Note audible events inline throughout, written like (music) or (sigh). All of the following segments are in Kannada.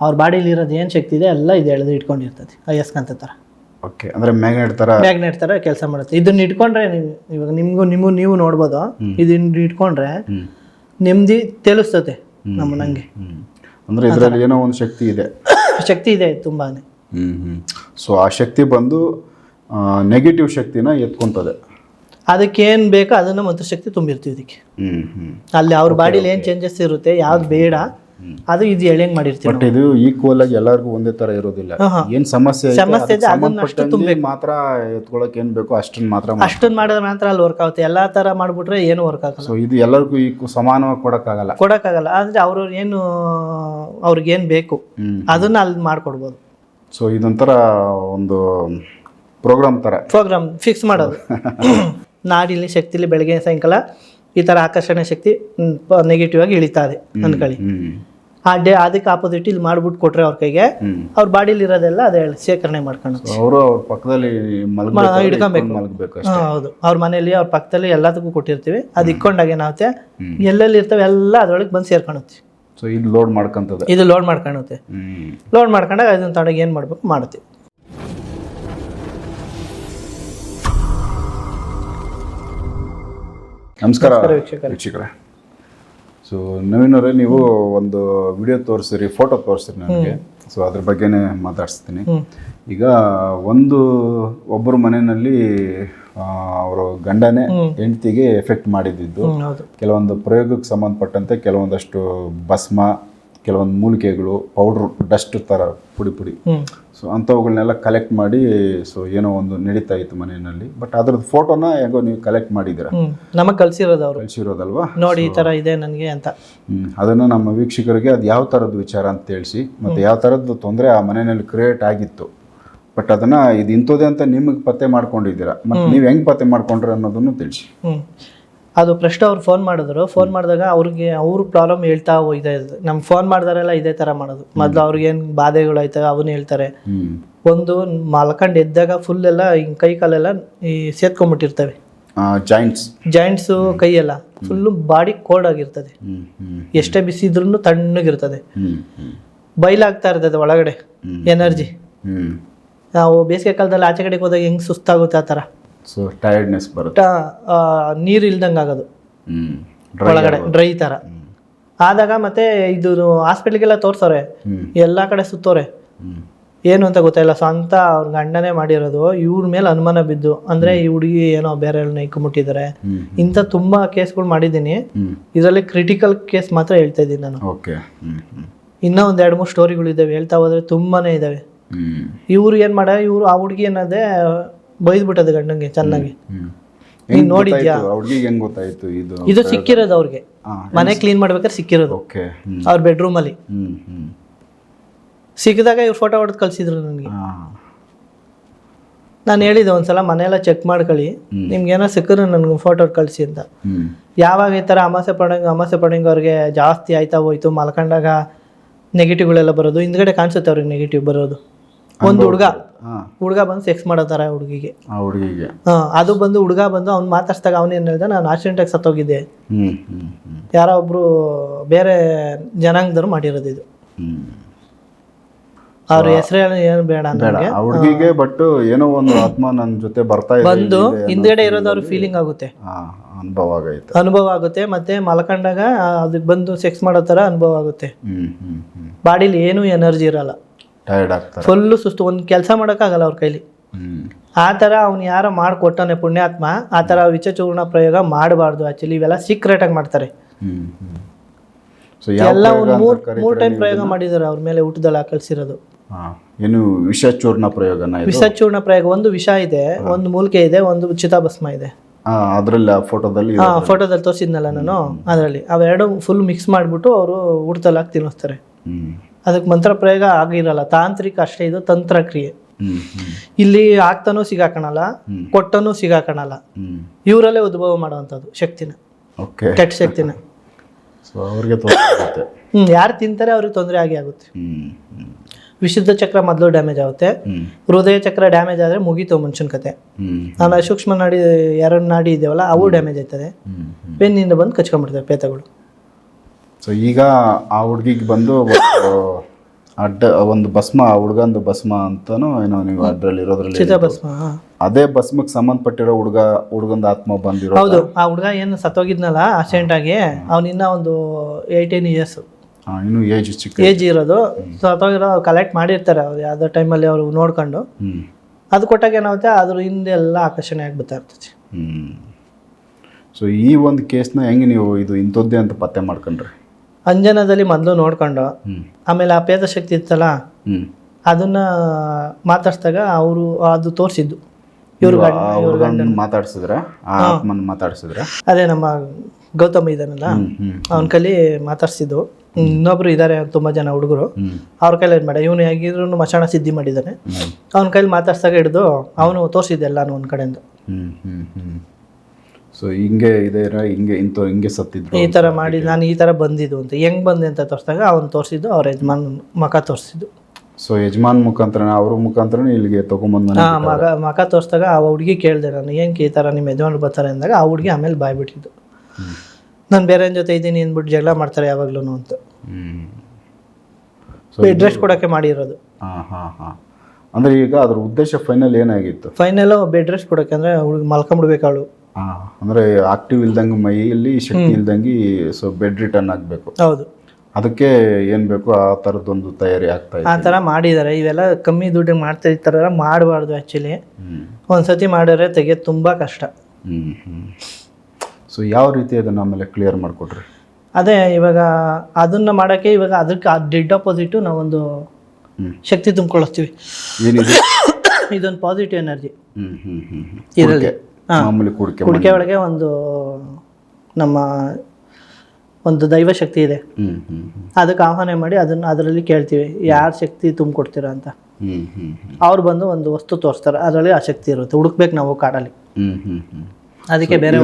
ಅವ್ರ ಬಾಡಿಲಿ ಇರೋದು ಏನು ಶಕ್ತಿ ಇದೆ ಎಲ್ಲ ಇದು ಎಳೆದು ಇಟ್ಕೊಂಡಿರ್ತದೆ ಅಯಸ್ಕಾಂತ ಥರ ಓಕೆ ಅಂದ್ರೆ ಮ್ಯಾಗ್ನೆಟ್ ತರ? ಮ್ಯಾಗ್ನೆಟ್ ಥರ ಕೆಲಸ ಮಾಡುತ್ತೆ. ಇದನ್ನ ಇಟ್ಕೊಂಡ್ರೆ ನೀವು ಇವಾಗ ನಿಮಗೂ ನಿಮಗೂ ನೀವು ನೋಡ್ಬೋದು. ಇದನ್ನ ಇಟ್ಕೊಂಡ್ರೆ ನೆಮ್ಮದಿ ತೇಲಿಸ್ತತೆ ನಮ್ಮ ನಂಗೆ. ಅಂದ್ರೆ ಇದರಲ್ಲಿ ಏನೋ ಒಂದು ಶಕ್ತಿ ಇದೆ. ಶಕ್ತಿ ಇದೆ ತುಂಬಾನೇ. ಹ್ಮ್ ಹ್ಮ್. ಸೊ ಆ ಶಕ್ತಿ ಬಂದು ನೆಗೆಟಿವ್ ಶಕ್ತಿನ ಎತ್ಕೊಂತದೆ. ಅದಕ್ಕೆ ಏನು ಬೇಕೋ ಅದನ್ನು ಮಂತ್ರಶಕ್ತಿ ತುಂಬಿರ್ತೀವಿ ಇದಕ್ಕೆ. ಅಲ್ಲಿ ಅವ್ರ ಬಾಡಿಲಿ ಏನು ಚೇಂಜಸ್ ಇರುತ್ತೆ ಯಾವ್ದು ಬೇಡ ಅದು ಇದು ಎಳೆಂಗ್ ಮಾಡಿರ್ತೀವಿ ಬಟ್ ಇದು ಈಕ್ವಲ್ ಆಗಿ ಎಲ್ಲರಿಗೂ ಒಂದೇ ತರ ಇರೋದಿಲ್ಲ. ಏನ್ ಸಮಸ್ಯೆ ಸಮಸ್ಯೆ ಇದೆ, ಅದನ್ನ ಅಷ್ಟು ಮಾತ್ರ ಎತ್ಕೊಳಕ್ ಏನ್ ಬೇಕು ಅಷ್ಟನ್ನ ಮಾತ್ರ ಅಷ್ಟನ್ ಅಷ್ಟೊಂದು ಮಾಡಿದ್ರೆ ಮಾತ್ರ ಅಲ್ಲಿ ವರ್ಕ್ ಆಗುತ್ತೆ. ಎಲ್ಲಾ ತರ ಮಾಡ್ಬಿಟ್ರೆ ಏನು ವರ್ಕ್ ಆಗಲ್ಲ. ಸೊ ಇದು ಎಲ್ಲರಿಗೂ ಈ ಸಮಾನವಾಗಿ ಕೊಡಕ್ಕಾಗಲ್ಲ. ಕೊಡಕ್ಕಾಗಲ್ಲ. ಅಂದ್ರೆ ಅವ್ರವ್ರ ಏನು ಅವ್ರಿಗೇನು ಬೇಕು ಹ್ಮ್. ಅದನ್ನ ಅಲ್ಲಿ ಮಾಡ್ಕೊಡ್ಬೋದು. ಸೊ ಇದೊಂಥರ ಒಂದು ಪ್ರೋಗ್ರಾಮ್ ತರ. ಪ್ರೋಗ್ರಾಮ್ ಫಿಕ್ಸ್ ಮಾಡೋದು. (laughs) ನಾಡಿಲಿ ಶಕ್ತಿಲಿ ಬೆಳಗ್ಗೆ ಸಾಯಂಕಾಲ ಈ ತರ ಆಕರ್ಷಣೆ ಶಕ್ತಿ ನೆಗೆಟಿವ್ ಆಗಿ ಇಳಿತಾ ಇದೆ ಅನ್ಕೊಳ್ಳಿ ಹ್ಮ್. ಆ ಡೇ ಅದಕ್ಕೆ ಆಪೋಸಿಟ್ ಇಲ್ಲಿ ಮಾಡ್ಬಿಟ್ಟು ಕೊಟ್ರೆ ಅವ್ರ ಕೈಗೆ ಅವ್ರ ಬಾಡಿಲಿ ಇರೋದೆಲ್ಲ ಅದೇ ಶೇಖರಣೆ ಮಾಡ್ಕೊಂಡು ಅವರು ಅವ್ರ ಪಕ್ಕದಲ್ಲಿ ಹೌದು. ಅವ್ರ ಮನೆಯಲ್ಲಿ ಅವ್ರ ಪಕ್ಕದಲ್ಲಿ ಎಲ್ಲದಕ್ಕೂ ಕೊಟ್ಟಿರ್ತೀವಿ. ಅದು ಇಕ್ಕೊಂಡಾಗ ಏನಾಗುತ್ತೆ. ಎಲ್ಲೆಲ್ಲಿ ಇರ್ತವೆ ಎಲ್ಲ ಅದ್ರೊಳಗೆ ಬಂದು ಸೇರ್ಕೊಳುತ್ತೆ ಸೊ ಇದು ಲೋಡ್ ಮಾಡ್ಕೊಂತದೆ. ಇದು ಲೋಡ್ ಮಾಡ್ಕೊಳುತ್ತೆ ಲೋಡ್ ಮಾಡ್ಕೊಂಡಾಗ ಅದನ್ನ ತಗೊಂಡಾಗ ಏನು ಮಾಡ್ಬೇಕು? ಮಾಡ್ತೀವಿ. ನಮಸ್ಕಾರ ನಮಸ್ಕಾರ ವೀಕ್ಷಕರೇ. ಸೊ ನವೀನ್ ಅವರೇ ನೀವು ಒಂದು ವಿಡಿಯೋ ತೋರಿಸಿರಿ ಫೋಟೋ ತೋರಿಸಿರಿ ನನಗೆ. ಸೊ ಅದ್ರ ಬಗ್ಗೆನೇ ಮಾತಾಡ್ಸ್ತೀನಿ. ಈಗ ಒಂದು ಒಬ್ಬರು ಮನೆಯಲ್ಲಿ ಅವರು ಗಂಡನೇ ಹೆಂಡತಿಗೆ ಎಫೆಕ್ಟ್ ಮಾಡಿದ್ದು. ಕೆಲವೊಂದು ಪ್ರಯೋಗಕ್ಕೆ ಸಂಬಂಧಪಟ್ಟಂತೆ ಕೆಲವೊಂದಷ್ಟು ಭಸ್ಮ ಕೆಲವೊಂದು ಮೂಲಿಕೆಗಳು ಪೌಡ್ರ್ ಡಸ್ಟ್ ಥರ ಪುಡಿ ಪುಡಿ. ಸೊ ಅಂಥವುಗಳನ್ನೆಲ್ಲ ಕಲೆಕ್ಟ್ ಮಾಡಿ ಸೊ ಏನೋ ಒಂದು ನಡೀತಾ ಇತ್ತು ಮನೆಯಲ್ಲಿ. ಬಟ್ ಅದ್ರದ್ದು ಫೋಟೋನ ಹೇಗೋ ನೀವು ಕಲೆಕ್ಟ್ ಮಾಡಿದ್ದೀರಾ? ನಮಗೆ ಕಳ್ಸಿರೋದು ಅವರು ಕಳಿಸಿರೋದಲ್ವಾ? ನೋಡಿ ಈ ಥರ ಇದೆ ನನಗೆ ಅಂತ. ಅದನ್ನು ನಮ್ಮ ವೀಕ್ಷಕರಿಗೆ ಅದು ಯಾವ ಥರದ್ದು ವಿಚಾರ ಅಂತ ತಿಳಿಸಿ ಮತ್ತು ಯಾವ ಥರದ್ದು ತೊಂದರೆ ಆ ಮನೆಯಲ್ಲಿ ಕ್ರಿಯೇಟ್ ಆಗಿತ್ತು. ಬಟ್ ಅದನ್ನು ಇದು ಇಂಥದ್ದೇ ಅಂತ ನಿಮಗೆ ಪತ್ತೆ ಮಾಡ್ಕೊಂಡಿದ್ದೀರಾ? ಮತ್ತು ನೀವು ಹೆಂಗೆ ಪತ್ತೆ ಮಾಡ್ಕೊಂಡ್ರೆ ಅನ್ನೋದನ್ನು ತಿಳಿಸಿ. ಅದು ಪ್ರಶ್ನೆ ಅವ್ರು ಫೋನ್ ಮಾಡಿದ್ರು. ಫೋನ್ ಮಾಡಿದಾಗ ಅವ್ರಿಗೆ ಅವ್ರ ಪ್ರಾಬ್ಲಮ್ ಹೇಳ್ತಾ ಇದೆ. ನಮ್ಗೆ ಫೋನ್ ಮಾಡಿದಾರೆಲ್ಲ ಇದೇ ಥರ ಮಾಡೋದು. ಮೊದಲು ಅವ್ರಿಗೇನು ಬಾಧೆಗಳು ಆಯ್ತಾಗ ಅವನು ಹೇಳ್ತಾರೆ. ಒಂದು ಮಲ್ಕೊಂಡು ಎದ್ದಾಗ ಫುಲ್ ಎಲ್ಲ ಹಿಂಗೆ ಕೈ ಕಾಲೆಲ್ಲ ಈ ಸೇತ್ಕೊಂಡ್ಬಿಟ್ಟಿರ್ತವೆ ಜಾಯಿಂಟ್ಸ್ ಜಾಯಿಂಟ್ಸು ಕೈಯೆಲ್ಲ ಫುಲ್ಲು ಬಾಡಿ ಕೋಲ್ಡ್ ಆಗಿರ್ತದೆ. ಎಷ್ಟೇ ಬಿಸಿ ಇದ್ರೂ ತಣ್ಣಗಿರ್ತದೆ. ಬೈಲಾಗ್ತಾ ಇರ್ತದೆ ಒಳಗಡೆ ಎನರ್ಜಿ ನಾವು ಬೇಸಿಗೆ ಕಾಲದಲ್ಲಿ ಆಚೆ ಕಡೆಗೆ ಹೋದಾಗ ಹೆಂಗೆ ಸುಸ್ತಾಗುತ್ತೆ ಆ ಥರ ಸೊ ಟೈರ್ಡ್ನೆಸ್ ಬರುತ್ತೆ. ನೀರು ಇಲ್ದಂಗೆ ಆಗೋದು. ಒಳಗಡೆ ಡ್ರೈ ಥರ ಆದಾಗ ಮತ್ತೆ ಇದು ಹಾಸ್ಪಿಟ್ಲಿಗೆಲ್ಲ ತೋರ್ಸೋರೆ ಎಲ್ಲ ಕಡೆ ಸುತ್ತೋರೆ. ಏನು ಅಂತ ಗೊತ್ತಾಯಿಲ್ಲ ಸ್ವಂತ ಅವ್ರ ಗಂಡನೇ ಮಾಡಿರೋದು ಇವ್ರ ಮೇಲೆ ಅನುಮಾನ ಬಿದ್ದು ಅಂದ್ರೆ ಈ ಹುಡುಗಿ ಏನೋ ಬೇರೆ ಇಕ್ಕೊಂಬಿಟ್ಟಿದ್ದಾರೆ ಹ್ಞೂ ಇಂಥ ತುಂಬಾ ಕೇಸ್ಗಳು ಮಾಡಿದ್ದೀನಿ. ಇದರಲ್ಲಿ ಕ್ರಿಟಿಕಲ್ ಕೇಸ್ ಮಾತ್ರ ಹೇಳ್ತಾ ಇದ್ದೀನಿ ನಾನು. ಇನ್ನೂ ಒಂದ್ ಎರಡು ಮೂರು ಸ್ಟೋರಿಗಳು ಇದಾವೆ ಹೇಳ್ತಾ ಹೋದ್ರೆ ತುಂಬಾನೇ ಇದಾವೆ. ಇವ್ರು ಏನ್ ಮಾಡ ಇವ್ರು ಆ ಹುಡುಗಿ ಏನದೆ ಬೈದ್ಬಿಟ್ಟದೆ ಗಂಡಂಗೆ ಚೆನ್ನಾಗಿ. ನೀನ್ ನೋಡಿದ್ಯಾ? ಹುಡುಗಿಗೆ ಹೆಂಗ್ ಗೊತ್ತಾಯ್ತು ಇದು? ಇದು ಸಿಕ್ಕಿರೋದು ಅವ್ರಿಗೆ. ಮನೆ ಕ್ಲೀನ್ ಮಾಡ್ಬೇಕಾದ್ರೆ ಸಿಕ್ಕಿರೋದು. ಓಕೆ ಅವ್ರ ಬೆಡ್ರೂಮಲ್ಲಿ ಹ್ಞೂ ಹ್ಞೂ ಸಿಕ್ಕಿದಾಗ ಇವ್ರು ಫೋಟೋ ಹೊಡೆದು ಕಳ್ಸಿದ್ರು ನನಗೆ. ನಾನು ಹೇಳಿದೆ ಒಂದ್ಸಲ ಮನೆಯೆಲ್ಲ ಚೆಕ್ ಮಾಡ್ಕೊಳ್ಳಿ. ನಿಮ್ಗೆ ಏನೋ ಸಿಕ್ಕಿದ್ರೆ ನನಗೆ ಫೋಟೋ ಕಳಿಸಿ ಅಂತ. ಯಾವಾಗ ಈ ಥರ ಅಮಾಸೆ ಪಡಂಗ ಅಮಾಸೆ ಪಡಂಗ ಅವ್ರಿಗೆ ಜಾಸ್ತಿ ಆಯ್ತಾ ಹೋಯ್ತು ಮಲ್ಕೊಂಡಾಗ ನೆಗೆಟಿವ್ಗಳೆಲ್ಲ ಬರೋದು ಹಿಂದ್ಗಡೆ ಕಾಣಿಸುತ್ತೆ ಅವ್ರಿಗೆ ನೆಗೆಟಿವ್ ಬರೋದು. ಒಂದು ಹುಡುಗ. ಹುಡುಗ ಬಂದು ಸೆಕ್ಸ್ ಮಾಡೋ ಥರ ಹುಡುಗಿಗೆ. ಹುಡುಗಿಗೆ. ಅದು ಬಂದು ಹುಡುಗ ಬಂದು ಅವ್ನು ಮಾತಾಡ್ಸ್ದಾಗ ಅವನು ಏನು ಹೇಳ್ದ ನಾನು ಆಕ್ಸಿಡೆಂಟಾಗಿ ಸತ್ತೋಗಿದ್ದೆ. ಹ್ಞೂ ಹ್ಞೂ ಹ್ಞೂ ಯಾರೋ ಒಬ್ರು ಬೇರೆ ಜನಾಂಗದವ್ರು ಮಾಡಿರೋದು ಇದು. ಅವ್ರ ಹೆಸರು ಏನು ಬೇಡ ಹುಡುಗಿಗೆ ಬಟ್ ಏನೋ ಒಂದು ಆತ್ಮ ನನ್ನ ಜೊತೆ ಬರ್ತಾ ಬಂದು ಹಿಂದ್ಗಡೆ ಇರೋದು ಅವ್ರ ಫೀಲಿಂಗ್ ಆಗುತ್ತೆ. ಅನುಭವ ಆಗೈತೆ. ಅನುಭವ ಆಗುತ್ತೆ ಮತ್ತೆ ಮಲ್ಕೊಂಡಾಗ ಅದಕ್ಕೆ ಬಂದು ಸೆಕ್ಸ್ ಮಾಡೋ ಥರ ಅನುಭವ ಆಗುತ್ತೆ. ಬಾಡಿಲಿ ಏನೂ ಎನರ್ಜಿ ಇರಲ್ಲ. ಟಯರ್ಡ್ ಆಗ್ತಾರೆ. ಫುಲ್ಲು ಸುಸ್ತು ಒಂದು ಕೆಲಸ ಮಾಡೋಕ್ಕಾಗಲ್ಲ ಅವ್ರ ಕೈಲಿ. ಆ ಥರ ಅವ್ನು ಯಾರೋ ಮಾಡಿಕೊಟ್ಟಾನೆ ಪುಣ್ಯಾತ್ಮ ಆ ಥರ ವಿಚಚೂರ್ಣ ಪ್ರಯೋಗ ಮಾಡಬಾರ್ದು ಆ್ಯಕ್ಚುಲಿ ಇವೆಲ್ಲ ಸೀಕ್ರೆಟಾಗಿ ಮಾಡ್ತಾರೆ. ಎಲ್ಲ ಒಂದು ಮೂರು ಮೂರು ಟೈಮ್ ಪ್ರಯೋಗ ಮಾಡಿದ್ದಾರೆ ಅವ್ರ ಮೇಲೆ ಊಟದಲ್ಲಿ ಕಳಿಸಿರೋದು ಏನು ವಿಷಚೂರ್ಣ ಪ್ರಯೋಗನ ವಿಷಚೂರ್ಣ ಪ್ರಯೋಗ ಒಂದು ವಿಷ ಇದೆ ಒಂದು ಮೂಲಿಕೆ ಇದೆ ಒಂದು ಚಿತಾಭಸ್ಮ ಇದೆ. ಅದರಲ್ಲಿ ಫೋಟೋದಲ್ಲಿ ಹಾ ಫೋಟೋದಲ್ಲಿ ತೋರಿಸಿದ್ನಲ್ಲ ನಾನು ಅದರಲ್ಲಿ. ಅವೆರಡು ಫುಲ್ ಮಿಕ್ಸ್ ಮಾಡಿಬಿಟ್ಟು ಅವರು ಊಟದಲ್ಲಿ ಹಾಕಿ ತಿನ್ನಿಸ್ತಾರೆ ಅದಕ್ಕೆ ಮಂತ್ರ ಪ್ರಯೋಗ ಆಗಿರಲ್ಲ. ತಾಂತ್ರಿಕ ಅಷ್ಟೇ ಇದು ತಂತ್ರ ಕ್ರಿಯೆ. ಇಲ್ಲಿ ಆಗ್ತಾನೂ ಸಿಗಾಕಣಲ್ಲ ಕೊಟ್ಟನೂ ಸಿಗಾಕಣಲ್ಲ. ಇವರಲ್ಲೇ ಉದ್ಭವ ಮಾಡುವಂಥದ್ದು ಶಕ್ತಿನ. ಓಕೆ. ಕೆಟ್ಟ ಶಕ್ತಿನ. (laughs) ಅವ್ರಿಗೆ ಹ್ಮ್ ಯಾರು ತಿಂತಾರೆ ಅವ್ರಿಗೆ ತೊಂದರೆ ಆಗಿ ಆಗುತ್ತೆ. ವಿಶುದ್ಧ ಚಕ್ರ ಮೊದಲು ಡ್ಯಾಮೇಜ್ ಆಗುತ್ತೆ. ಹೃದಯ ಚಕ್ರ ಡ್ಯಾಮೇಜ್ ಆದರೆ ಮುಗೀತು ಮನುಷ್ಯನ ಕತೆ. ನಾನು ಸೂಕ್ಷ್ಮ ನಾಡಿ ಎರಡು ನಾಡಿ ಇದೆಯಲ್ಲ ಅವು ಡ್ಯಾಮೇಜ್ ಆಯ್ತದೆ ಬೆನ್ನಿಂದ ಬಂದು ಕಚ್ಕೊಂಡ್ಬಿಡ್ತವೆ ಪೇತಗಳು. ಸೊ ಈಗ ಆ ಹುಡುಗಿಗೆ ಬಂದು ಅಡ್ಡ ಒಂದು ಭಸ್ಮ ಹುಡುಗಂದು ಭಸ್ಮ ಅಂತಾನು ಏನೋ ನೀವು ಅದ್ರಲ್ಲಿ ಇರೋದ್ರಲ್ಲಿ ಚಿತಾಭಸ್ಮ ಅದೇ ಭಸ್ಮಕ್ಕೆ ಸಂಬಂಧಪಟ್ಟಿರೋ ಹುಡುಗ ಹುಡುಗಂದ ಆತ್ಮ ಬಂದಿರೋ ಹೌದು ಆ ಹುಡುಗ ಏನು ಸತ್ತೋಗಿದ್ನಲ್ಲ ಆಕ್ಸಿಡೆಂಟ್ ಆಗಿ ಅವನಿನ್ನ ಒಂದು ಏಯ್ಟೀನ್ ಇಯರ್ಸ್ ಆ, ಇನ್ನು ಏಜ್ ಚಿಕ್ಕ ಏಜ್ ಇರೋದು. ಸತ್ತೋಗಿರೋ ಕಲೆಕ್ಟ್ ಮಾಡಿರ್ತಾರೆ ಅವ್ರು ಯಾವುದೋ ಟೈಮಲ್ಲಿ ಅವರು ನೋಡ್ಕೊಂಡು. ಅದು ಕೊಟ್ಟಾಗ ಏನಾಗುತ್ತೆ ಅದ್ರ ಹಿಂದೆ ಎಲ್ಲ ಆಕರ್ಷಣೆ ಆಗಿ ಬರ್ತಾ ಇರ್ತೈತಿ ಹ್ಮ್. ಸೊ ಈ ಒಂದು ಕೇಸ್ನ ಹೆಂಗೆ ನೀವು ಇದು ಇಂಥದ್ದೇ ಅಂತ ಪತ್ತೆ ಮಾಡ್ಕೊಂಡ್ರಿ? ಅಂಜನದಲ್ಲಿ ಮೊದಲು ನೋಡ್ಕೊಂಡು ಆಮೇಲೆ ಆ ಪೇದ ಶಕ್ತಿ ಇತ್ತಲ್ಲ ಅದನ್ನ ಮಾತಾಡ್ಸಿದಾಗ ಅವರು ಅದು ತೋರಿಸಿದ್ದು. ಇವ್ರ ಮಾತಾಡ್ಸಿದ್ರ ಅದೇ ನಮ್ಮ ಗೌತಮ್ ಇದಾನಲ್ಲ ಅವನ ಕೈಲಿ ಮಾತಾಡ್ಸಿದ್ದು. ಇನ್ನೊಬ್ರು ಇದ್ದಾರೆ ತುಂಬಾ ಜನ ಹುಡುಗರು. ಅವ್ರ ಕೈಲಿ ಏನು ಮಾಡ ಇವನು ಹೇಗಿದ್ರು ಮಶಾಣ ಸಿದ್ಧಿ ಮಾಡಿದ್ದಾನೆ. ಅವನ ಕೈಲಿ ಮಾತಾಡ್ಸಿದಾಗ ಹಿಡಿದು ಅವನು ತೋರಿಸಿದ್ದೆ ಎಲ್ಲಾನು ಒಂದ್ ಕಡೆಯಿಂದ. ಸೊ ಹಿಂಗೆ ಇದೆ ಹಿಂಗೆ ಇಂಥ ಹಿಂಗೆ ಸತ್ತಿದ್ರು ಈ ಥರ ಮಾಡಿ ನಾನು ಈ ಥರ ಬಂದಿದ್ದು ಅಂತ. ಹೆಂಗ್ ಬಂದೆ ಅಂತ ತೋರಿಸಿದಾಗ ಅವ್ನು ತೋರಿಸಿದ್ದು ಅವ್ರ ಯಜಮಾನ್ ಮಕ ತೋರಿಸಿದ್ದು. ಸೊ ಯಜಮಾನ್ ಮುಖಾಂತರ ಅವ್ರ ಮುಖಾಂತರ ಇಲ್ಲಿಗೆ ತಗೊಂಬಂದ್ ಹಾಂ ಆ ಮಗ ಮಕ ತೋರಿಸಿದಾಗ ಆ ಹುಡುಗಿ ಕೇಳಿದೆ ನಾನು ಹೆಂಗೆ ಈ ಥರ ನಿಮ್ಮ ಯಜಮಾನ್ರು ಬರ್ತಾರೆ? ಅಂದಾಗ ಆ ಹುಡುಗಿ ಆಮೇಲೆ ಬಾಯ್ ಬಿಟ್ಟಿದ್ದು. ನಾನು ಬೇರೆ ಜೊತೆ ಇದ್ದೀನಿ ಅಂದ್ಬಿಟ್ಟು ಜಗಳ ಮಾಡ್ತಾರೆ ಯಾವಾಗ್ಲೂ ಅಂತ. ಡ್ರೆಸ್ ಕೊಡೋಕ್ಕೆ ಮಾಡಿರೋದು. ಹಾ ಹಾ ಹಾ. ಅಂದ್ರೆ ಈಗ ಅದ್ರ ಉದ್ದೇಶ ಫೈನಲ್ ಏನಾಗಿತ್ತು? ಫೈನಲ್ ಬೆಡ್ ರೆಸ್ಟ್ ಕೊಡೋಕೆ ಅಂದರೆ ಹುಡುಗಿ ಮಲ್ಕೊಂಬಿಡ್ಬೇಕು ಅವಳು. ಅಂದ್ರೆ ಆಕ್ಟಿವ್ ಇಲ್ದಂಗೆ ಮೈಯಲ್ಲಿ ಶಕ್ತಿ ಇಲ್ದಂಗೆ ಸೊ ಬೆಡ್ ರಿಟರ್ನ್ ಆಗಬೇಕು. ಹೌದು. ಅದಕ್ಕೆ ಏನ್ ಬೇಕು ಆ ಥರದ್ದೊಂದು ತಯಾರಿ ಆಗ್ತಾ ಆ ತರ ಥರ ಮಾಡಿದ್ದಾರೆ ಇವೆಲ್ಲ ಕಮ್ಮಿ ದುಡ್ಡಿಗೆ ಮಾಡ್ತಾ ಇರ್ತಾರಲ್ಲ ಮಾಡಬಾರ್ದು ಆ್ಯಕ್ಚುಲಿ ಒಂದ್ಸತಿ ಮಾಡಿದ್ರೆ ತೆಗೆಯೋದು ತುಂಬ ಕಷ್ಟ. ಸೊ ಯಾವ ರೀತಿ ಅದನ್ನ ಆಮೇಲೆ ಕ್ಲಿಯರ್ ಮಾಡಿಕೊಟ್ರಿ? ಅದೇ ಇವಾಗ ಅದನ್ನ ಮಾಡೋಕ್ಕೆ ಇವಾಗ ಅದಕ್ಕೆ ಡೆಡ್ ಅಪೋಸಿಟ್ ನಾವೊಂದು ಶಕ್ತಿ ತುಂಬ್ಕೊಳಿಸ್ತೀವಿ ಏನಿದೆ? (coughs) ಇದೊಂದು ಪಾಸಿಟಿವ್ ಎನರ್ಜಿ. ಇದರಲ್ಲಿ. ಕುಡಿಕೆ. ಮಾಮೂಲಿ ಕುಡಿಕೆ ಕುಡಿಕೆ ಒಳಗೆ ಒಂದು ನಮ್ಮ ಒಂದು ದೈವ ಶಕ್ತಿ ಇದೆ. ಅದಕ್ಕೆ ಆಹ್ವಾನ ಮಾಡಿ ಅದನ್ನ ಅದರಲ್ಲಿ ಕೇಳ್ತೀವಿ ಯಾರ ಶಕ್ತಿ ತುಂಬಿಕೊಡ್ತೀರಾ ಅಂತ. ಅವ್ರು ಬಂದು ಒಂದು ವಸ್ತು ತೋರಿಸ್ತಾರೆ ಅದರಲ್ಲಿ ಆ ಶಕ್ತಿ ಇರುತ್ತೆ ಹುಡುಕ್ಬೇಕು ನಾವು ಕಾಡಲ್ಲಿ. ಅದಕ್ಕೆ ಬೇರೆ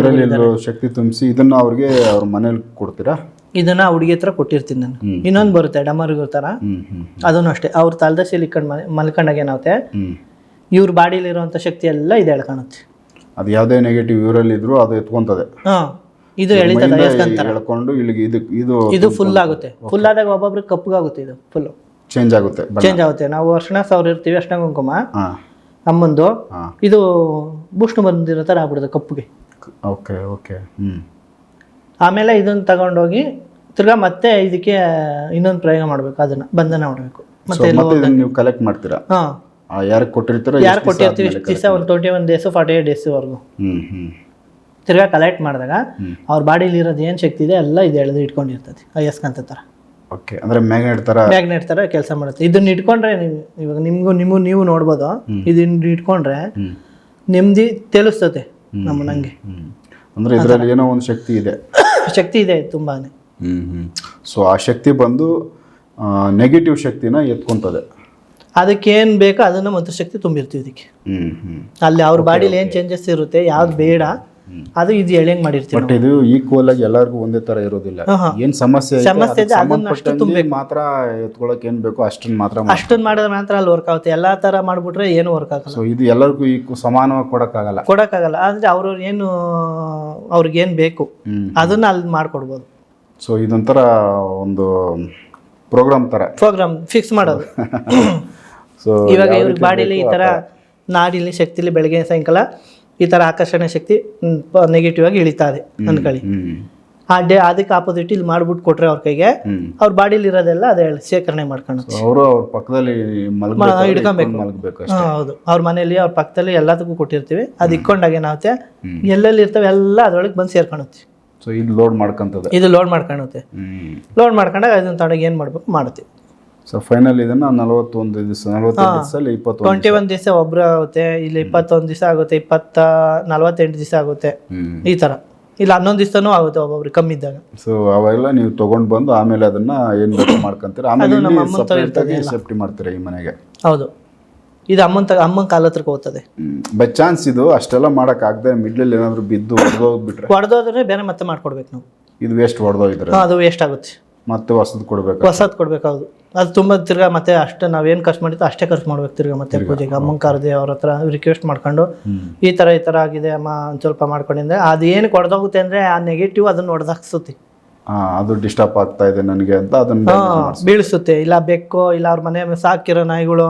ಶಕ್ತಿ ತುಂಬಿಸಿ ಇದನ್ನ ಅವ್ರಿಗೆ ಅವ್ರ ಮನೇಲಿ ಕೊಡ್ತೀರಾ? ಇದನ್ನ ಹುಡುಗಿ ಹತ್ರ ಕೊಟ್ಟಿರ್ತೀನಿ ನಾನು. ಇನ್ನೊಂದು ಬರುತ್ತೆ ಡಮರ್ಗು ತರ ಅದನ್ನು ಅಷ್ಟೇ. ಅವ್ರ ತಲೆದಶೆಯಲ್ಲಿ ಇಟ್ಕೊಂಡು ಮಲ್ ಮಲ್ಕೊಂಡಾಗ ಏನಾಗುತ್ತೆ? ಇವ್ರ ಬಾಡಿಲಿರುವಂಥ ಶಕ್ತಿ ಎಲ್ಲ ಇದೆ ಎಳ್ಕೊಳುತ್ತೆ ಅದು ಯಾವುದೇ ನೆಗೆಟಿವ್ ಇವರಲ್ಲಿ ಇದ್ರು ಅದು ಎತ್ಕೊಂತದೆ ಇದು ಹೇಳ್ಕೊಂಡು ಎಳ್ಕೊಂಡು ಇಲ್ಲಿಗೆ ಇದು ಇದು ಇದು ಫುಲ್ ಆಗುತ್ತೆ. ಫುಲ್ ಆದಾಗ ಒಬ್ಬೊಬ್ರಿಗೆ ಕಪ್ಪಗಾಗುತ್ತೆ ಇದು ಫುಲ್ ಚೇಂಜ್ ಆಗುತ್ತೆ ಚೇಂಜ್ ಆಗುತ್ತೆ. ನಾವು ಅರ್ಶಿನ ಸಾವಿರ ಇರ್ತೀವಿ ಅರ್ಶಿನ ಕುಂಕುಮ. ಅಮ್ಮಂದು. ಇದು ಬೂಷ್ಣು ಬಂದಿರೋ ಥರ ಆಗ್ಬಿಡುತ್ತೆ ಕಪ್ಪಗೆ. ಓಕೆ ಓಕೆ ಆಮೇಲೆ ಇದನ್ನ ತಗೊಂಡೋಗಿ ತಿರ್ಗಾ ಮತ್ತೆ ಇದಕ್ಕೆ ಇನ್ನೊಂದು ಪ್ರಯೋಗ ಮಾಡಬೇಕು ಅದನ್ನ ಬಂಧನ ಮಾಡಬೇಕು. ಮತ್ತೆ ನೀವು ಕಲೆಕ್ಟ್ ಮಾಡ್ತೀರಾ? ಹಾಂ. ಯಾರಿಗೆ ಕೊಟ್ಟಿರ್ತಾರೋ ಯಾರು ಕೊಟ್ಟಿರ್ತೀವಿ ಇಷ್ಟು ದಿವಸ ಒಂದು twenty one days forty eight ಡೇಸ್ವರೆಗೂ ತಿರ್ಗಾ ಕಲೆಕ್ಟ್ ಮಾಡಿದಾಗ. ಅವ್ರ ಬಾಡಿಲಿ ಇರೋದು ಏನು ಶಕ್ತಿ ಇದೆ ಎಲ್ಲ ಇದು ಎಳೆದು ಇಟ್ಕೊಂಡಿರ್ತದೆ ಅಯ್ಯಸ್ಕಂತ ಥರ ಓಕೆ ಅಂದ್ರೆ ಮ್ಯಾಗ್ನೆಟ್ ಥರ ಮ್ಯಾಗ್ನೆಟ್ ಥರ ಕೆಲಸ ಮಾಡುತ್ತೆ. ಇದನ್ನ ಇಟ್ಕೊಂಡ್ರೆ ನೀವು ಇವಾಗ ನಿಮಗೂ ನಿಮಗೂ ನೀವು ನೋಡ್ಬೋದು. ಇದನ್ನ ಇಟ್ಕೊಂಡ್ರೆ ನೆಮ್ಮದಿ ತೇಲಿಸ್ತತೆ ನಮ್ಮ ನಂಗೆ. ಅಂದರೆ ಇದರಲ್ಲಿ ಏನೋ ಒಂದು ಶಕ್ತಿ ಇದೆ. (coughs) ಶಕ್ತಿ ಇದೆ ತುಂಬಾ ಸೊ ಆ ಶಕ್ತಿ ಬಂದು ನೆಗೆಟಿವ್ ಶಕ್ತಿನ ಎತ್ಕೊಂತದೆ. ಅದಕ್ಕೇನು ಬೇಕೋ ಅದನ್ನ ಮಂತ್ರಶಕ್ತಿ ತುಂಬಿರ್ತೀವಿ ಇದಕ್ಕೆ. ಹ್ಮ್ ಹ್ಮ್. ಅಲ್ಲಿ ಅವ್ರ ಬಾಡಿಲಿ ಏನು ಚೇಂಜಸ್ ಇರುತ್ತೆ ಯಾವ್ದು ಬೇಡ ಅದು ಇದು ಎಳೆಂಗ್ ಮಾಡಿರ್ತೀವಿ ಬಟ್ ಇದು ಈಕ್ವಲ್ ಆಗಿ ಎಲ್ಲರಿಗೂ ಒಂದೇ ತರ ಇರೋದಿಲ್ಲ. ಏನ್ ಸಮಸ್ಯೆ ಸಮಸ್ಯೆ ಸಂಬಂಧಪಟ್ಟಂಗೆ ಮಾತ್ರ ಎತ್ಕೊಳಕ್ ಏನ್ ಬೇಕು ಅಷ್ಟನ್ನ ಮಾತ್ರ ಅಷ್ಟನ್ನ ಅಷ್ಟೊಂದು ಮಾಡಿದ್ರೆ ಮಾತ್ರ ಅಲ್ಲಿ ವರ್ಕ್ ಆಗುತ್ತೆ. ಎಲ್ಲಾ ತರ ಮಾಡ್ಬಿಟ್ರೆ ಏನು ವರ್ಕ್ ಆಗಲ್ಲ. ಸೊ ಇದು ಎಲ್ಲರಿಗೂ ಈ ಸಮಾನವಾಗಿ ಕೊಡಕ್ಕಾಗಲ್ಲ. ಕೊಡಕ್ಕಾಗಲ್ಲ. ಅಂದ್ರೆ ಅವ್ರ ಏನು ಅವ್ರಿಗೇನು ಬೇಕು ಅದನ್ನ ಅಲ್ಲಿ ಮಾಡ್ಕೊಡ್ಬೋದು. ಸೊ ಇದೊಂಥರ ಒಂದು ಪ್ರೋಗ್ರಾಮ್ ತರ. ಪ್ರೋಗ್ರಾಮ್ ಫಿಕ್ಸ್ ಮಾಡೋದು. (laughs) ಸೊ ಇವಾಗ ಇವ್ರ ಬಾಡಿಲಿ ಈ ತರ ನಾಡಿಲಿ ಶಕ್ತಿಲಿ ಬೆಳಗ್ಗೆ ಸಾಯಂಕಾಲ ಈ ತರ ಆಕರ್ಷಣೆ ಶಕ್ತಿ ನೆಗೆಟಿವ್ ಆಗಿ ಇಳಿತಾ ಇದೆ ಅನ್ಕೊಳ್ಳಿ ಆ ಡೇ ಅದಕ್ಕೆ ಆಪೋಸಿಟ್ ಇಲ್ಲಿ ಮಾಡ್ಬಿಟ್ಟು ಕೊಟ್ರೆ ಅವ್ರ ಕೈಗೆ ಅವ್ರ ಬಾಡಿಲಿ ಇರೋದೆಲ್ಲ ಅದೇ ಶೇಖರಣೆ ಮಾಡ್ಕೊಂಡು. ಅವರು ಅವ್ರ ಪಕ್ಕದಲ್ಲಿ ಹೌದು. ಅವ್ರ ಮನೆಯಲ್ಲಿ ಅವ್ರ ಪಕ್ಕದಲ್ಲಿ ಎಲ್ಲದಕ್ಕೂ ಕೊಟ್ಟಿರ್ತೀವಿ. ಅದು ಇಕ್ಕೊಂಡಾಗ ಏನಾಗುತ್ತೆ. ಎಲ್ಲೆಲ್ಲಿ ಇರ್ತವೆ ಎಲ್ಲ ಅದ್ರೊಳಗೆ ಬಂದು ಸೇರ್ಕೊಳುತ್ತೆ ಸೊ ಇದು ಲೋಡ್ ಮಾಡ್ಕೊಂತದೆ. ಇದು ಲೋಡ್ ಮಾಡ್ಕೊಳುತ್ತೆ ಲೋಡ್ ಮಾಡ್ಕೊಂಡಾಗ ಅದನ್ನ ತಗೊಂಡಾಗ ಏನು ಮಾಡ್ಬೇಕು? ಮಾಡ್ತೀವಿ. ಸೊ ಫೈನಲ್ ಇದನ್ನ ನಲವತ್ತೊಂದು ದಿವಸ ನಲವತ್ತೈದು ದಿವಸದಲ್ಲಿ ಇಪ್ಪತ್ತೊಂದು ಟ್ವೆಂಟಿ ಒನ್ ದಿವಸ ಒಬ್ರು ಆಗುತ್ತೆ ಇಲ್ಲಿ ಇಪ್ಪತ್ತೊಂದು ದಿವಸ ಆಗುತ್ತೆ ಇಪ್ಪತ್ತ ನಲವತ್ತೆಂಟು ದಿವಸ ಆಗುತ್ತೆ. ಈ ಥರ ಇಲ್ಲ ಹನ್ನೊಂದು ದಿವಸನೂ ಆಗುತ್ತೆ ಒಬ್ಬೊಬ್ರು ಕಮ್ಮಿ ಇದ್ದಾಗ. ಸೊ ಅವೆಲ್ಲ ನೀವು ತಗೊಂಡ್ ಬಂದು ಆಮೇಲೆ ಅದನ್ನ ಏನ್ ಬೇಕು ಮಾಡ್ಕೊಂತೀರ. ಆಮೇಲೆ ಆಗಿ ಸೇಫ್ಟಿ ಮಾಡ್ತೀರಾ ಈ ಮನೆಗೆ. ಹೌದು. ಇದು ಅಮ್ಮನ ತ ಅಮ್ಮನ ಕಾಲ ಹತ್ರಕ್ಕೆ ಹೋಗ್ತದೆ. ಬೈ ಚಾನ್ಸ್ ಇದು ಅಷ್ಟೆಲ್ಲ ಮಾಡಕ್ ಆಗದೆ ಮಿಡ್ಲಲ್ಲಿ ಏನಾದ್ರು ಬಿದ್ದು ಹೊಡೆದೋಗ್ಬಿಟ್ರೆ ಹೊಡೆದೋದ್ರೆ ಬೇರೆ ಮತ್ತೆ ಮಾಡ್ಕೊಡ್ಬೇಕು ನಾವು. ಇದು ವೇಸ್ಟ್ ಹೊಡೆದೋಗಿದ್ರೆ ಅದು ವೇಸ್ಟ್ ಆಗುತ್ತೆ. ಮತ್ತೆ ಹೊಸದ್ ಕೊಡ್ಬೇಕು ಹೊಸದ್ ಕೊಡ್ಬೇಕು ಹೌದು ಅದು ತುಂಬ ತಿರ್ಗಾ ಮತ್ತೆ ಅಷ್ಟೇ ನಾವೇನು ಖರ್ಚು ಮಾಡಿದ್ದು ಅಷ್ಟೇ ಖರ್ಚು ಮಾಡ್ಬೇಕು ತಿರ್ಗಾ ಮತ್ತೆ ಪೂಜೆಗೆ. ಅಮ್ಮನ ಕರೆದಿ ಅವ್ರ ಹತ್ರ ರಿಕ್ವೆಸ್ಟ್ ಮಾಡ್ಕೊಂಡು ಈ ಥರ ಈ ಥರ ಆಗಿದೆ ಅಮ್ಮ ಒಂದು ಸ್ವಲ್ಪ ಮಾಡ್ಕೊಂಡಿದ್ದೆ ಅದು ಏನು ಕೊಡ್ದೋಗುತ್ತೆ ಅಂದರೆ ಆ ನೆಗೆಟಿವ್ ಅದನ್ನು ಹೊಡೆದಾಕ್ಸುತ್ತೆ. ಆ, ಅದು ಡಿಸ್ಟರ್ಬ್ ಆಗ್ತಾ ಇದೆ ನನಗೆ ಅಂತ ಅದನ್ನ ಬೀಳಿಸುತ್ತೆ. ಇಲ್ಲ ಬೆಕ್ಕೋ ಇಲ್ಲ ಅವ್ರ ಮನೆ ಸಾಕಿರೋ ನಾಯಿಗಳು.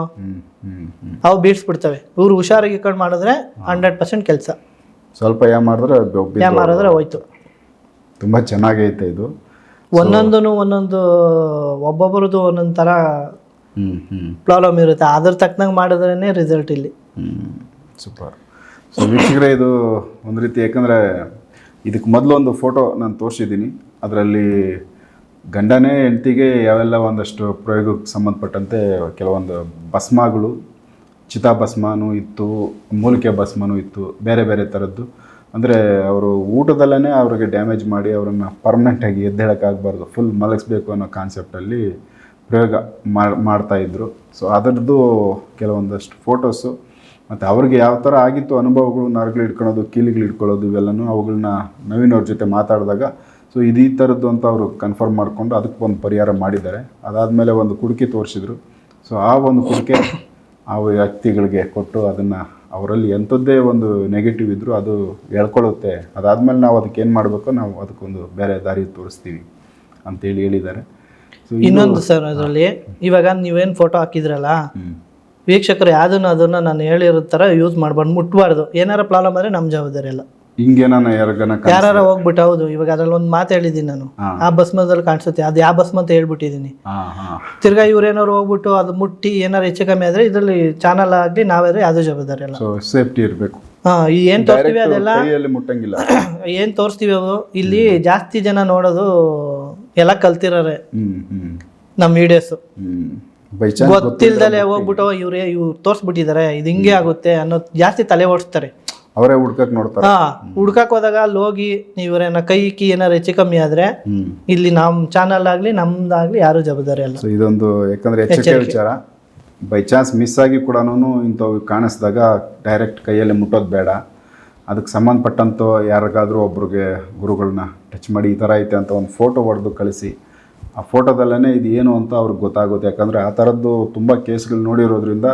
ಅವು ಬೀಳ್ಸ್ಬಿಡ್ತವೆ. ಇವ್ರು ಹುಷಾರಾಗಿ ಕಂಡು ಮಾಡಿದ್ರೆ ಹಂಡ್ರೆಡ್ ಪರ್ಸೆಂಟ್ ಕೆಲಸ. ಸ್ವಲ್ಪ ಯಾ ಮಾಡಿದ್ರೆ ಯಾ ಮಾಡಿದ್ರೆ ಹೋಯ್ತು. ತುಂಬಾ ಚೆನ್ನಾಗೈತೆ ಇದು. ಒಂದೊಂದು ಒಂದೊಂದು ಒಬ್ಬೊಬ್ಬರದು ಒಂದೊಂದು ಥರ ಪ್ರಾಬ್ಲಮ್ ಇರುತ್ತೆ. ಅದ್ರ ತಕ್ಕನಂಗೆ ಮಾಡಿದ್ರೇ ರಿಸಲ್ಟ್ ಇಲ್ಲಿ. ಸೂಪರ್. ಸೊ ವೀಕ್ಷಕರೇ ಇದು ಒಂದು ರೀತಿ ಯಾಕಂದರೆ ಇದಕ್ಕೆ ಮೊದಲು ಒಂದು ಫೋಟೋ ನಾನು ತೋರಿಸಿದ್ದೀನಿ. ಅದರಲ್ಲಿ ಗಂಡನೇ ಹೆಂಡ್ತಿಗೆ ಯಾವೆಲ್ಲ ಒಂದಷ್ಟು ಪ್ರಯೋಗಕ್ಕೆ ಸಂಬಂಧಪಟ್ಟಂತೆ ಕೆಲವೊಂದು ಭಸ್ಮಗಳು ಚಿತಾಭಸ್ಮನೂ ಇತ್ತು ಮೂಲಿಕೆ ಭಸ್ಮನೂ ಇತ್ತು ಬೇರೆ ಬೇರೆ ಥರದ್ದು ಅಂದರೆ ಅವರು ಊಟದಲ್ಲೇ ಅವ್ರಿಗೆ ಡ್ಯಾಮೇಜ್ ಮಾಡಿ ಅವರನ್ನು ಪರ್ಮನೆಂಟಾಗಿ ಎದ್ದೇಳೋಕ್ಕಾಗಬಾರ್ದು ಫುಲ್ ಮಲಗಿಸ್ಬೇಕು ಅನ್ನೋ ಕಾನ್ಸೆಪ್ಟಲ್ಲಿ ಪ್ರಯೋಗ ಮಾಡ್ತಾಯಿದ್ರು ಸೊ ಅದರದ್ದು ಕೆಲವೊಂದಷ್ಟು ಫೋಟೋಸು ಮತ್ತು ಅವ್ರಿಗೆ ಯಾವ ಥರ ಆಗಿತ್ತು ಅನುಭವಗಳು, ನರಗಳು ಇಟ್ಕೊಳ್ಳೋದು ಕೀಲಿಗಳು ಇಟ್ಕೊಳ್ಳೋದು ಇವೆಲ್ಲನೂ ಅವುಗಳನ್ನ ನವೀನ್ ಅವ್ರ ಜೊತೆ ಮಾತಾಡಿದಾಗ ಸೊ ಇದು ಈ ಥರದ್ದು ಅಂತ ಅವರು ಕನ್ಫರ್ಮ್ ಮಾಡಿಕೊಂಡು ಅದಕ್ಕೆ ಒಂದು ಪರಿಹಾರ ಮಾಡಿದ್ದಾರೆ. ಅದಾದಮೇಲೆ ಒಂದು ಕುಡುಕಿ ತೋರಿಸಿದ್ರು. ಸೊ ಆ ಒಂದು ಕುಡಿಕೆ ಆ ವ್ಯಕ್ತಿಗಳಿಗೆ ಕೊಟ್ಟು ಅದನ್ನು ಅವರಲ್ಲಿ ಎಂಥದ್ದೇ ಒಂದು ನೆಗೆಟಿವ್ ಇದ್ದರೂ ಅದು ಎಳ್ಕೊಳ್ಳುತ್ತೆ ಅದಾದಮೇಲೆ ನಾವು ಅದಕ್ಕೆ ಏನು ಮಾಡಬೇಕು? ನಾವು ಅದಕ್ಕೊಂದು ಬೇರೆ ದಾರಿ ತೋರಿಸ್ತೀವಿ ಅಂತೇಳಿ ಹೇಳಿದ್ದಾರೆ. ಸೊ ಇನ್ನೊಂದು ಸರ್ ಅದರಲ್ಲಿ ಇವಾಗ ನೀವೇನು ಫೋಟೋ ಹಾಕಿದ್ರಲ್ಲ ವೀಕ್ಷಕರು ಯಾವ್ದನ್ನ ಅದನ್ನ ನಾನು ಹೇಳಿರೋ ಥರ ಯೂಸ್ ಮಾಡ್ಬಾರ್ದು ಮುಟ್ಬಾರ್ದು. ಏನಾರ ಪ್ರಾಬ್ಲಮ್ ಆದರೆ ನಮ್ಮ ಜವಾಬ್ದಾರಿ ಅಲ್ಲ. ಹಿಂಗೆ ನಾನು ಯಾರಿಗನ ಯಾರು ಹೋಗ್ಬಿಟ್ಟು ಹೌದು ಇವಾಗ ಅದ್ರಲ್ಲಿ ಒಂದು ಮಾತು ಹೇಳಿದೀನಿ ನಾನು. ಆ ಭಸ್ಮದಲ್ಲಿ ಕಾಣಿಸುತ್ತೆ. ಅದು ಯಾವ ಭಸ್ಮ ಅಂತ ಹೇಳ್ಬಿಟ್ಟಿದೀನಿ. ತಿರ್ಗಾ ಇವ್ರ ತಿರ್ಗಾ ಇವ್ರೇನಾರು ಹೋಗ್ಬಿಟ್ಟು ಅದು ಮುಟ್ಟಿ ಏನಾರು ಹೆಚ್ಚು ಕಮ್ಮಿ ಆದ್ರೆ ಇದರಲ್ಲಿ ಚಾನಲ್ ಆಗಲಿ ನಾವಾದ್ರೆ ಯಾವ್ದು ಜವಾಬ್ದಾರಿ ಅಲ್ಲ ಸೇಫ್ಟಿ ಇರಬೇಕು. ಹಾ ಏನು ತೋರಿಸ್ತೀವಿ ಅದೆಲ್ಲ? (coughs) ಏನ್ ಮುಟ್ಟಂಗಿಲ್ಲ. ಏನು ತೋರಿಸ್ತೀವಿ ಅವರು ಇಲ್ಲಿ ಜಾಸ್ತಿ ಜನ ನೋಡೋದು ಎಲ್ಲ ಕಲ್ತಿರೋರೆ. ನಮ್ಮ ವಿಡಿಯೋಸು ಗೊತ್ತಿಲ್ದಲೆ ಹೋಗ್ಬಿಟ್ಟು ಇವ್ರೆ ಇವ್ರು ತೋರಿಸ್ಬಿಟ್ಟಿದ್ದಾರೆ ಇದು ಹಿಂಗೆ ಆಗುತ್ತೆ ಅನ್ನೋದು ಜಾಸ್ತಿ ತಲೆ ಓಡಿಸ್ತಾರೆ. ಅವರೇ ಹುಡ್ಕಕ್ ನೋಡ್ತಾರೆ. ಹಾ ಹುಡ್ಕಕ್ ಹೋದಾಗ ಅಲ್ಲಿ ಹೋಗಿ ನೀವ್ರೇನ ಕೈ ಕಿ ಏನಾರು ಹೆಚ್ಚು ಕಮ್ಮಿ ಆದ್ರೆ ಇಲ್ಲಿ ನಮ್ಮ ಚಾನಲ್ ಆಗ್ಲಿ ನಮ್ದಾಗ್ಲಿ ಯಾರು ಜವಾಬ್ದಾರಿ ಅಲ್ಲ. ಸೊ ಇದೊಂದು ಯಾಕಂದ್ರೆ ಎಚ್ಚರಿಕೆ ವಿಚಾರ. ಬೈ ಚಾನ್ಸ್ ಮಿಸ್ ಆಗಿ ಕೂಡ ಇಂಥವು ಕಾಣಿಸಿದಾಗ ಡೈರೆಕ್ಟ್ ಕೈಯಲ್ಲಿ ಮುಟ್ಟೋದು ಬೇಡ. ಅದಕ್ಕೆ ಸಂಬಂಧಪಟ್ಟಂತ ಯಾರಿಗಾದ್ರೂ ಒಬ್ರಿಗೆ ಗುರುಗಳನ್ನ ಟಚ್ ಮಾಡಿ ಈ ಥರ ಐತೆ ಅಂತ ಒಂದು ಫೋಟೋ ಹೊಡೆದು ಕಳಿಸಿ. ಆ ಫೋಟೋದಲ್ಲೇ ಇದು ಏನು ಅಂತ ಅವ್ರಿಗೆ ಗೊತ್ತಾಗುತ್ತೆ. ಯಾಕಂದರೆ ಆ ಥರದ್ದು ತುಂಬ ಕೇಸ್ಗಳು ನೋಡಿರೋದ್ರಿಂದ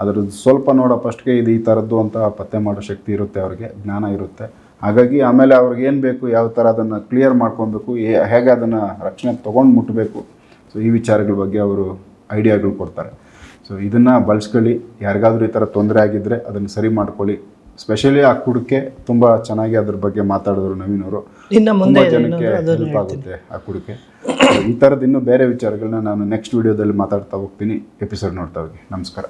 ಅದ್ರದ್ದು ಸ್ವಲ್ಪ ನೋಡೋ ಫಸ್ಟ್ಗೆ ಇದು ಈ ಥರದ್ದು ಅಂತ ಪತ್ತೆ ಮಾಡೋ ಶಕ್ತಿ ಇರುತ್ತೆ ಅವ್ರಿಗೆ ಜ್ಞಾನ ಇರುತ್ತೆ. ಹಾಗಾಗಿ ಆಮೇಲೆ ಅವ್ರಿಗೆ ಏನು ಬೇಕು ಯಾವ ಥರ ಅದನ್ನು ಕ್ಲಿಯರ್ ಮಾಡ್ಕೊಬೇಕು ಹೇಗೆ ಅದನ್ನು ರಕ್ಷಣೆ ತೊಗೊಂಡು ಮುಟ್ಟಬೇಕು ಸೊ ಈ ವಿಚಾರಗಳ ಬಗ್ಗೆ ಅವರು ಐಡಿಯಾಗಳು ಕೊಡ್ತಾರೆ. ಸೊ ಇದನ್ನು ಬಳಸ್ಕೊಳ್ಳಿ. ಯಾರಿಗಾದರೂ ಈ ಥರ ತೊಂದರೆ ಆಗಿದ್ದರೆ ಅದನ್ನು ಸರಿ ಮಾಡ್ಕೊಳ್ಳಿ. ಸ್ಪೆಷಲಿ ಆ ಕುಡಿಕೆ ತುಂಬ ಚೆನ್ನಾಗಿ ಅದ್ರ ಬಗ್ಗೆ ಮಾತಾಡಿದ್ರು ನವೀನ್ ಅವರು ತುಂಬ ಜನಕ್ಕೆ ಹೆಲ್ಪ್ ಆಗುತ್ತೆ ಆ ಕುಡಿಕೆ. ಈ ಥರದ್ದು ಇನ್ನೂ ಬೇರೆ ವಿಚಾರಗಳನ್ನ ನಾನು ನೆಕ್ಸ್ಟ್ ವಿಡಿಯೋದಲ್ಲಿ ಮಾತಾಡ್ತಾ ಹೋಗ್ತೀನಿ. ಎಪಿಸೋಡ್ ನೋಡ್ತಾ ಹೋಗಿ. ನಮಸ್ಕಾರ.